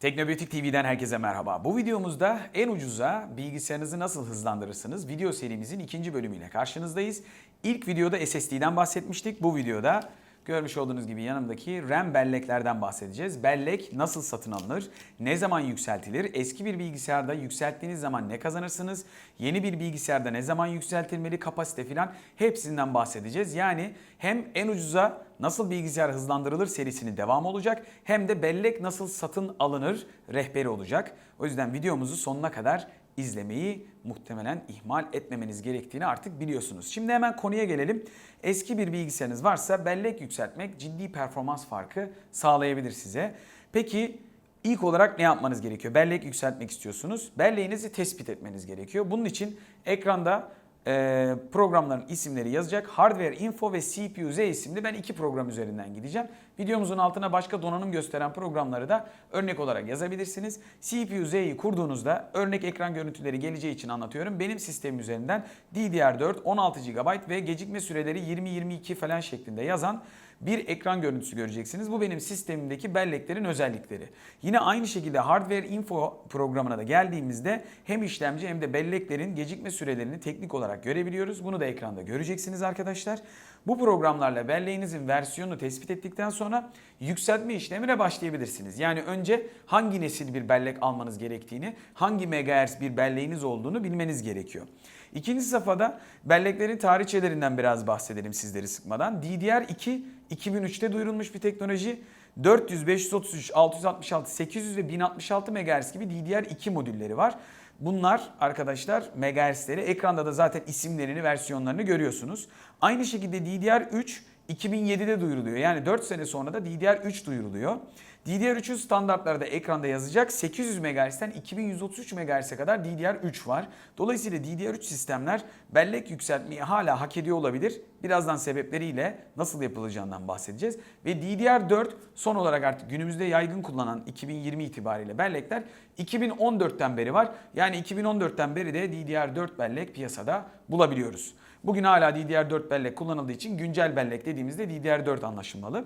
Teknobiyotik TV'den herkese merhaba. Bu videomuzda en ucuza bilgisayarınızı nasıl hızlandırırsınız video serimizin ikinci bölümüyle karşınızdayız. İlk videoda SSD'den bahsetmiştik. Bu videoda görmüş olduğunuz gibi yanımdaki RAM belleklerden bahsedeceğiz. Bellek nasıl satın alınır? Ne zaman yükseltilir? Eski bir bilgisayarda yükselttiğiniz zaman ne kazanırsınız? Yeni bir bilgisayarda ne zaman yükseltilmeli? Kapasite filan hepsinden bahsedeceğiz. Yani hem en ucuza nasıl bilgisayar hızlandırılır serisinin devamı olacak hem de bellek nasıl satın alınır rehberi olacak. O yüzden videomuzu sonuna kadar izlemeyi muhtemelen ihmal etmemeniz gerektiğini artık biliyorsunuz. Şimdi hemen konuya gelelim. Eski bir bilgisayarınız varsa bellek yükseltmek ciddi performans farkı sağlayabilir size. Peki ilk olarak ne yapmanız gerekiyor? Bellek yükseltmek istiyorsunuz. Belleğinizi tespit etmeniz gerekiyor. Bunun için ekranda e, programların isimleri yazacak. Hardware Info ve CPU Z isimli ben iki program üzerinden gideceğim. Videomuzun altına başka donanım gösteren programları da örnek olarak yazabilirsiniz. CPU Z'yi kurduğunuzda örnek ekran görüntüleri geleceği için anlatıyorum. Benim sistemim üzerinden DDR4 16 GB ve gecikme süreleri 20-22 falan şeklinde yazan bir ekran görüntüsü göreceksiniz. Bu benim sistemimdeki belleklerin özellikleri. Yine aynı şekilde Hardware Info programına da geldiğimizde hem işlemci hem de belleklerin gecikme sürelerini teknik olarak görebiliyoruz. Bunu da ekranda göreceksiniz arkadaşlar. Bu programlarla belleğinizin versiyonunu tespit ettikten sonra yükseltme işlemine başlayabilirsiniz. Yani önce hangi nesil bir bellek almanız gerektiğini, hangi megahertz bir belleğiniz olduğunu bilmeniz gerekiyor. İkinci safhada belleklerin tarihçelerinden biraz bahsedelim sizleri sıkmadan. DDR2 2003'te duyurulmuş bir teknoloji. 400, 533, 666, 800 ve 1066 MHz gibi DDR2 modülleri var. Bunlar arkadaşlar megahertzleri ekranda da zaten isimlerini, versiyonlarını görüyorsunuz. Aynı şekilde DDR3 2007'de duyuruluyor. Yani 4 sene sonra da DDR3 duyuruluyor. DDR3'ün standartları da ekranda yazacak. 800 MHz'den 2133 MHz'e kadar DDR3 var. Dolayısıyla DDR3 sistemler bellek yükseltmeyi hala hak ediyor olabilir. Birazdan sebepleriyle nasıl yapılacağından bahsedeceğiz. Ve DDR4 son olarak artık günümüzde yaygın kullanan 2020 itibariyle bellekler 2014'ten beri var. Yani 2014'ten beri de DDR4 bellek piyasada bulabiliyoruz. Bugün hala DDR4 bellek kullanıldığı için güncel bellek dediğimizde DDR4 anlaşılmalı.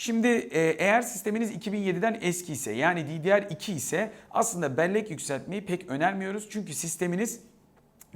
Şimdi e, eğer sisteminiz 2007'den eski ise yani DDR2 ise aslında bellek yükseltmeyi pek önermiyoruz. Çünkü sisteminiz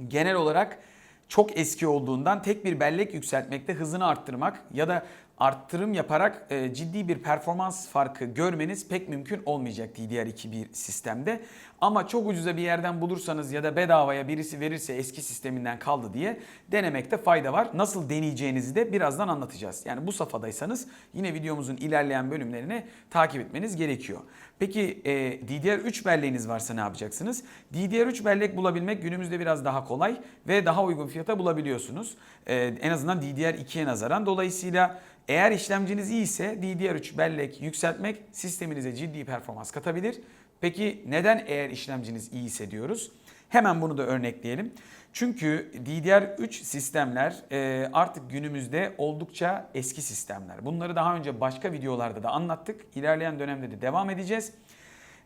genel olarak çok eski olduğundan tek bir bellek yükseltmekte hızını arttırmak ya da arttırım yaparak e, ciddi bir performans farkı görmeniz pek mümkün olmayacak DDR2 bir sistemde. Ama çok ucuza bir yerden bulursanız ya da bedavaya birisi verirse eski sisteminden kaldı diye denemekte fayda var. Nasıl deneyeceğinizi de birazdan anlatacağız. Yani bu safhadaysanız yine videomuzun ilerleyen bölümlerini takip etmeniz gerekiyor. Peki e, DDR3 belleğiniz varsa ne yapacaksınız? DDR3 bellek bulabilmek günümüzde biraz daha kolay ve daha uygun fiyata bulabiliyorsunuz. E, en azından DDR2'ye nazaran. Dolayısıyla eğer işlemciniz iyi ise DDR3 bellek yükseltmek sisteminize ciddi performans katabilir. Peki neden eğer işlemciniz iyi ise diyoruz? Hemen bunu da örnekleyelim. Çünkü DDR3 sistemler e, artık günümüzde oldukça eski sistemler. Bunları daha önce başka videolarda da anlattık. İlerleyen dönemde de devam edeceğiz.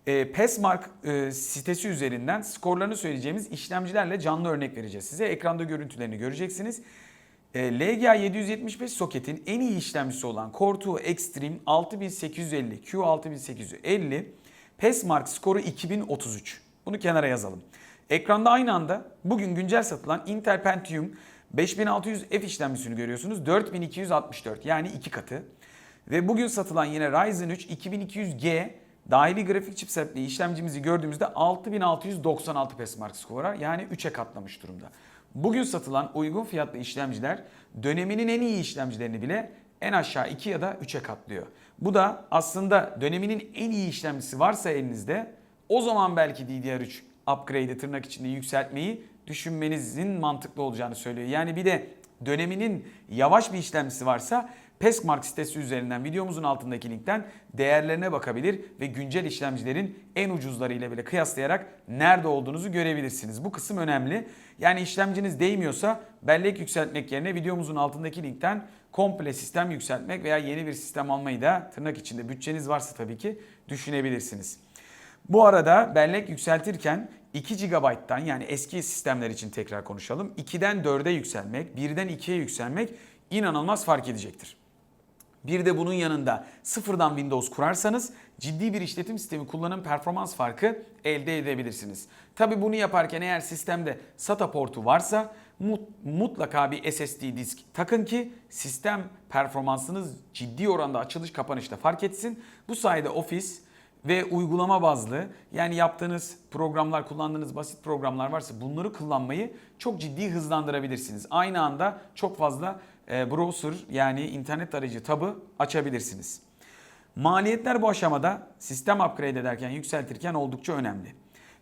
E, Passmark e, sitesi üzerinden skorlarını söyleyeceğimiz işlemcilerle canlı örnek vereceğiz size. Ekranda görüntülerini göreceksiniz. LGA 775 soketin en iyi işlemcisi olan Core 2 Extreme 6850, Q6850 Passmark skoru 2033. Bunu kenara yazalım. Ekranda aynı anda bugün güncel satılan Intel Pentium 5600F işlemcisini görüyorsunuz. 4264 yani iki katı. Ve bugün satılan yine Ryzen 3 2200G dahili grafik chipsetli işlemcimizi gördüğümüzde 6696 Passmark skoru var. Yani 3'e katlamış durumda. Bugün satılan uygun fiyatlı işlemciler döneminin en iyi işlemcilerini bile en aşağı 2 ya da 3'e katlıyor. Bu da aslında döneminin en iyi işlemcisi varsa elinizde o zaman belki DDR3 upgrade'i tırnak içinde yükseltmeyi düşünmenizin mantıklı olacağını söylüyor. Yani bir de döneminin yavaş bir işlemcisi varsa Peskmark sitesi üzerinden videomuzun altındaki linkten değerlerine bakabilir ve güncel işlemcilerin en ucuzlarıyla bile kıyaslayarak nerede olduğunuzu görebilirsiniz. Bu kısım önemli. Yani işlemciniz değmiyorsa bellek yükseltmek yerine videomuzun altındaki linkten komple sistem yükseltmek veya yeni bir sistem almayı da tırnak içinde bütçeniz varsa tabii ki düşünebilirsiniz. Bu arada bellek yükseltirken 2 GB'dan yani eski sistemler için tekrar konuşalım. 2'den 4'e yükselmek, 1'den 2'ye yükselmek inanılmaz fark edecektir. Bir de bunun yanında sıfırdan Windows kurarsanız ciddi bir işletim sistemi kullanım performans farkı elde edebilirsiniz. Tabi bunu yaparken eğer sistemde SATA portu varsa mutlaka bir SSD disk takın ki sistem performansınız ciddi oranda açılış kapanışta fark etsin. Bu sayede Office ve uygulama bazlı yani yaptığınız programlar, kullandığınız basit programlar varsa bunları kullanmayı çok ciddi hızlandırabilirsiniz. Aynı anda çok fazla e, browser yani internet arayıcı tabı açabilirsiniz. Maliyetler bu aşamada sistem upgrade ederken, yükseltirken oldukça önemli.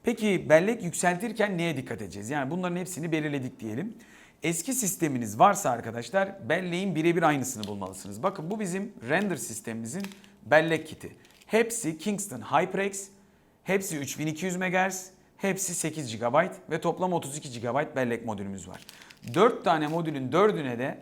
Peki bellek yükseltirken neye dikkat edeceğiz? Yani bunların hepsini belirledik diyelim. Eski sisteminiz varsa arkadaşlar belleğin birebir aynısını bulmalısınız. Bakın bu bizim render sistemimizin bellek kiti. Hepsi Kingston HyperX, hepsi 3200 MHz, hepsi 8 GB ve toplam 32 GB bellek modülümüz var. 4 tane modülün 4'üne de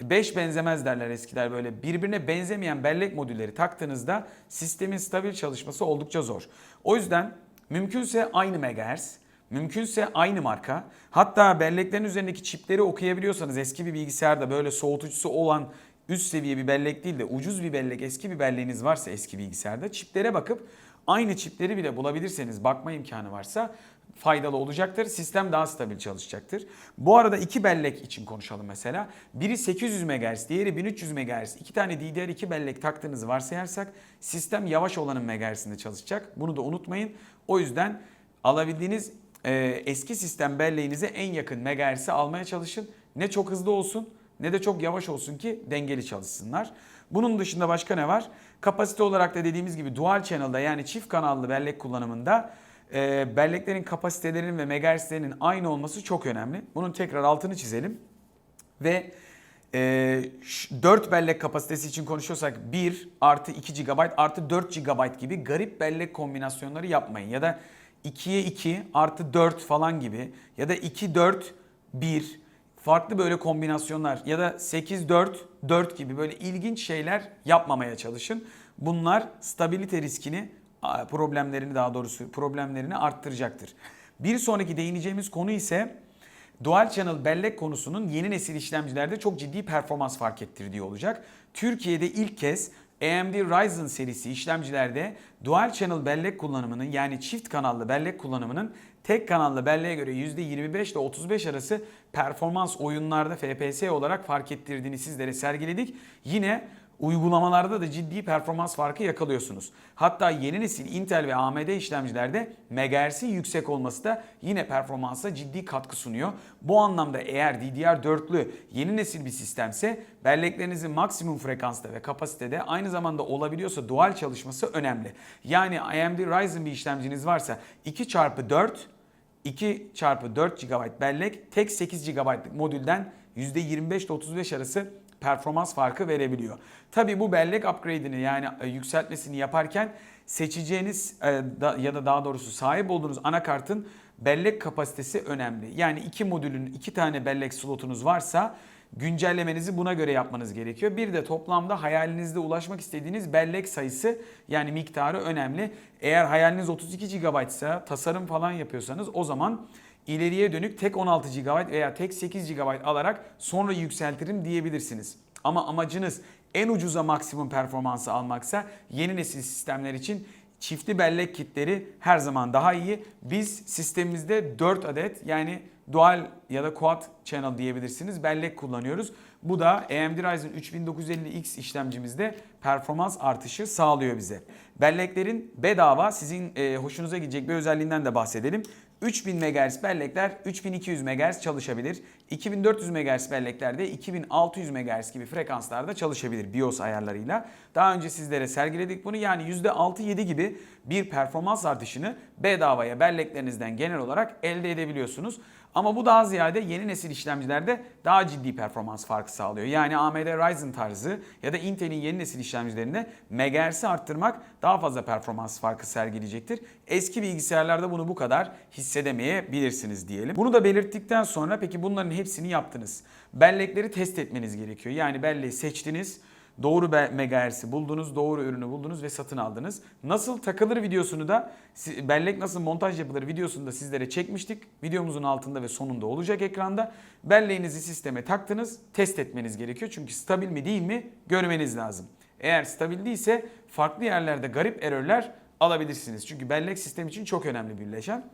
5 benzemez derler eskiler böyle. Birbirine benzemeyen bellek modülleri taktığınızda sistemin stabil çalışması oldukça zor. O yüzden mümkünse aynı megahertz, mümkünse aynı marka. Hatta belleklerin üzerindeki çipleri okuyabiliyorsanız eski bir bilgisayarda böyle soğutucusu olan üst seviye bir bellek değil de ucuz bir bellek, eski bir belleğiniz varsa eski bilgisayarda çiplere bakıp aynı çipleri bile bulabilirseniz bakma imkanı varsa faydalı olacaktır. Sistem daha stabil çalışacaktır. Bu arada iki bellek için konuşalım mesela. Biri 800 MHz, diğeri 1300 MHz. İki tane DDR2 bellek taktığınızı varsayarsak sistem yavaş olanın megahertzinde çalışacak. Bunu da unutmayın. O yüzden alabildiğiniz e, eski sistem belleğinize en yakın megahertz'i almaya çalışın. Ne çok hızlı olsun ne de çok yavaş olsun ki dengeli çalışsınlar. Bunun dışında başka ne var? Kapasite olarak da dediğimiz gibi dual channel'da yani çift kanallı bellek kullanımında e, belleklerin kapasitelerinin ve megahertzlerinin aynı olması çok önemli. Bunun tekrar altını çizelim. Ve e, 4 bellek kapasitesi için konuşuyorsak 1 artı 2 GB artı 4 GB gibi garip bellek kombinasyonları yapmayın. Ya da 2'ye 2 artı 4 falan gibi ya da 2 4 1 farklı böyle kombinasyonlar ya da 8 4 4 gibi böyle ilginç şeyler yapmamaya çalışın. Bunlar stabilite riskini problemlerini daha doğrusu problemlerini arttıracaktır. Bir sonraki değineceğimiz konu ise Dual Channel bellek konusunun yeni nesil işlemcilerde çok ciddi performans fark ettirdiği olacak. Türkiye'de ilk kez AMD Ryzen serisi işlemcilerde Dual Channel bellek kullanımının yani çift kanallı bellek kullanımının tek kanallı belleğe göre %25 ile 35 arası performans oyunlarda FPS olarak fark ettirdiğini sizlere sergiledik. Yine uygulamalarda da ciddi performans farkı yakalıyorsunuz. Hatta yeni nesil Intel ve AMD işlemcilerde megahertz'in yüksek olması da yine performansa ciddi katkı sunuyor. Bu anlamda eğer DDR4'lü yeni nesil bir sistemse belleklerinizin maksimum frekansta ve kapasitede aynı zamanda olabiliyorsa dual çalışması önemli. Yani AMD Ryzen bir işlemciniz varsa 2 çarpı 4 2 çarpı 4 GB bellek tek 8 GB'lık modülden %25 ile 35 arası performans farkı verebiliyor. Tabi bu bellek upgrade'ini yani e, yükseltmesini yaparken seçeceğiniz e, ya da daha doğrusu sahip olduğunuz anakartın bellek kapasitesi önemli. Yani iki modülün iki tane bellek slotunuz varsa güncellemenizi buna göre yapmanız gerekiyor. Bir de toplamda hayalinizde ulaşmak istediğiniz bellek sayısı yani miktarı önemli. Eğer hayaliniz 32 GB ise tasarım falan yapıyorsanız o zaman ileriye dönük tek 16 GB veya tek 8 GB alarak sonra yükseltirim diyebilirsiniz. Ama amacınız en ucuza maksimum performansı almaksa yeni nesil sistemler için çiftli bellek kitleri her zaman daha iyi. Biz sistemimizde 4 adet yani dual ya da quad channel diyebilirsiniz bellek kullanıyoruz. Bu da AMD Ryzen 3950X işlemcimizde performans artışı sağlıyor bize. Belleklerin bedava sizin e, hoşunuza gidecek bir özelliğinden de bahsedelim. 3000 MHz bellekler 3200 MHz çalışabilir. 2400 MHz belleklerde 2600 MHz gibi frekanslarda çalışabilir BIOS ayarlarıyla. Daha önce sizlere sergiledik bunu yani %6-7 gibi bir performans artışını bedavaya belleklerinizden genel olarak elde edebiliyorsunuz. Ama bu daha ziyade yeni nesil işlemcilerde daha ciddi performans farkı sağlıyor. Yani AMD Ryzen tarzı ya da Intel'in yeni nesil işlemcilerinde megahertz'i arttırmak daha fazla performans farkı sergileyecektir. Eski bilgisayarlarda bunu bu kadar hissedemeyebilirsiniz diyelim. Bunu da belirttikten sonra peki bunların hepsini yaptınız. Bellekleri test etmeniz gerekiyor. Yani belleği seçtiniz. Doğru megahertz'i buldunuz, doğru ürünü buldunuz ve satın aldınız. Nasıl takılır videosunu da bellek nasıl montaj yapılır videosunu da sizlere çekmiştik. Videomuzun altında ve sonunda olacak ekranda. Belleğinizi sisteme taktınız, test etmeniz gerekiyor. Çünkü stabil mi değil mi görmeniz lazım. Eğer stabil değilse farklı yerlerde garip error'ler alabilirsiniz. Çünkü bellek sistem için çok önemli bir bileşen.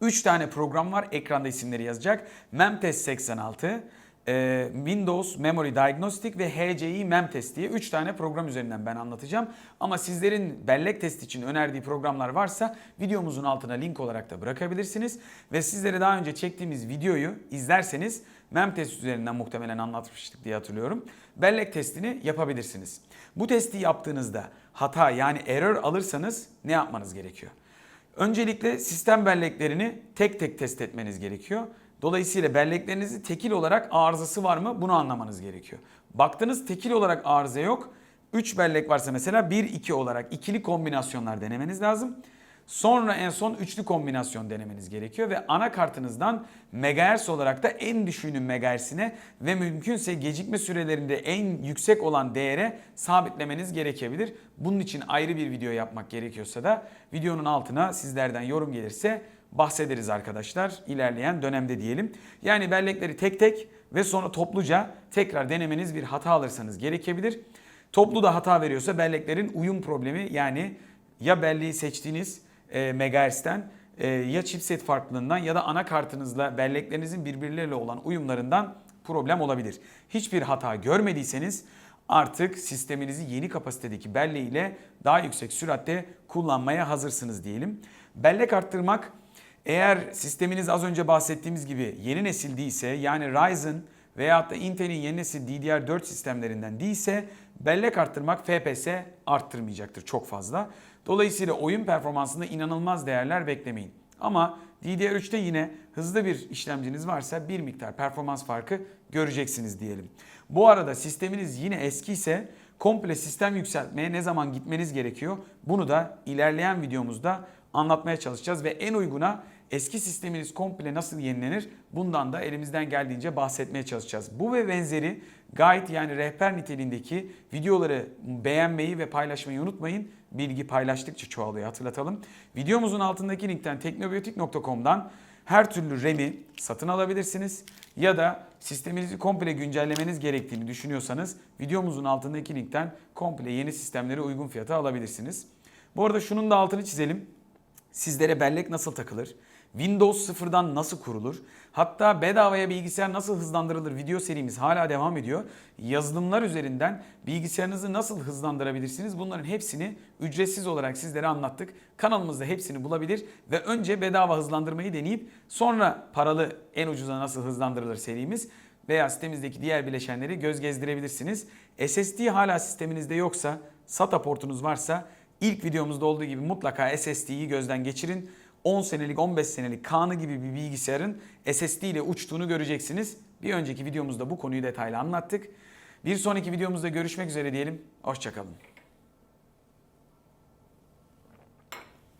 3 tane program var. Ekranda isimleri yazacak. Memtest 86, e, Windows Memory Diagnostic ve HCI Memtest diye 3 tane program üzerinden ben anlatacağım. Ama sizlerin bellek testi için önerdiği programlar varsa videomuzun altına link olarak da bırakabilirsiniz. Ve sizlere daha önce çektiğimiz videoyu izlerseniz Memtest üzerinden muhtemelen anlatmıştık diye hatırlıyorum. Bellek testini yapabilirsiniz. Bu testi yaptığınızda hata yani error alırsanız ne yapmanız gerekiyor? Öncelikle sistem belleklerini tek tek test etmeniz gerekiyor. Dolayısıyla belleklerinizin tekil olarak arızası var mı bunu anlamanız gerekiyor. Baktınız tekil olarak arıza yok. 3 bellek varsa mesela 1-2 olarak ikili kombinasyonlar denemeniz lazım. Sonra en son üçlü kombinasyon denemeniz gerekiyor ve anakartınızdan megahertz olarak da en düşüğünün megahertzine ve mümkünse gecikme sürelerinde en yüksek olan değere sabitlemeniz gerekebilir. Bunun için ayrı bir video yapmak gerekiyorsa da videonun altına sizlerden yorum gelirse bahsederiz arkadaşlar ilerleyen dönemde diyelim. Yani bellekleri tek tek ve sonra topluca tekrar denemeniz bir hata alırsanız gerekebilir. Toplu da hata veriyorsa belleklerin uyum problemi yani ya belleği seçtiğiniz e, megahertz'ten e, ya chipset farklılığından ya da anakartınızla belleklerinizin birbirleriyle olan uyumlarından problem olabilir. Hiçbir hata görmediyseniz artık sisteminizi yeni kapasitedeki belleğiyle daha yüksek süratte kullanmaya hazırsınız diyelim. Bellek arttırmak eğer sisteminiz az önce bahsettiğimiz gibi yeni nesil değilse yani Ryzen veyahut da Intel'in yeni nesil DDR4 sistemlerinden değilse bellek arttırmak FPS arttırmayacaktır çok fazla. Dolayısıyla oyun performansında inanılmaz değerler beklemeyin. Ama DDR3'te yine hızlı bir işlemciniz varsa bir miktar performans farkı göreceksiniz diyelim. Bu arada sisteminiz yine eski ise komple sistem yükseltmeye ne zaman gitmeniz gerekiyor? Bunu da ilerleyen videomuzda anlatmaya çalışacağız ve en uyguna eski sisteminiz komple nasıl yenilenir bundan da elimizden geldiğince bahsetmeye çalışacağız. Bu ve benzeri guide yani rehber niteliğindeki videoları beğenmeyi ve paylaşmayı unutmayın. Bilgi paylaştıkça çoğalıyor hatırlatalım. Videomuzun altındaki linkten teknobiyotik.com'dan her türlü RAM'i satın alabilirsiniz. Ya da sisteminizi komple güncellemeniz gerektiğini düşünüyorsanız videomuzun altındaki linkten komple yeni sistemleri uygun fiyata alabilirsiniz. Bu arada şunun da altını çizelim. Sizlere bellek nasıl takılır? Windows sıfırdan nasıl kurulur? Hatta bedavaya bilgisayar nasıl hızlandırılır video serimiz hala devam ediyor. Yazılımlar üzerinden bilgisayarınızı nasıl hızlandırabilirsiniz? Bunların hepsini ücretsiz olarak sizlere anlattık. Kanalımızda hepsini bulabilir ve önce bedava hızlandırmayı deneyip sonra paralı en ucuza nasıl hızlandırılır serimiz veya sitemizdeki diğer bileşenleri göz gezdirebilirsiniz. SSD hala sisteminizde yoksa, SATA portunuz varsa ilk videomuzda olduğu gibi mutlaka SSD'yi gözden geçirin. 10 senelik 15 senelik Kaan'ı gibi bir bilgisayarın SSD ile uçtuğunu göreceksiniz. Bir önceki videomuzda bu konuyu detaylı anlattık. Bir sonraki videomuzda görüşmek üzere diyelim. Hoşçakalın.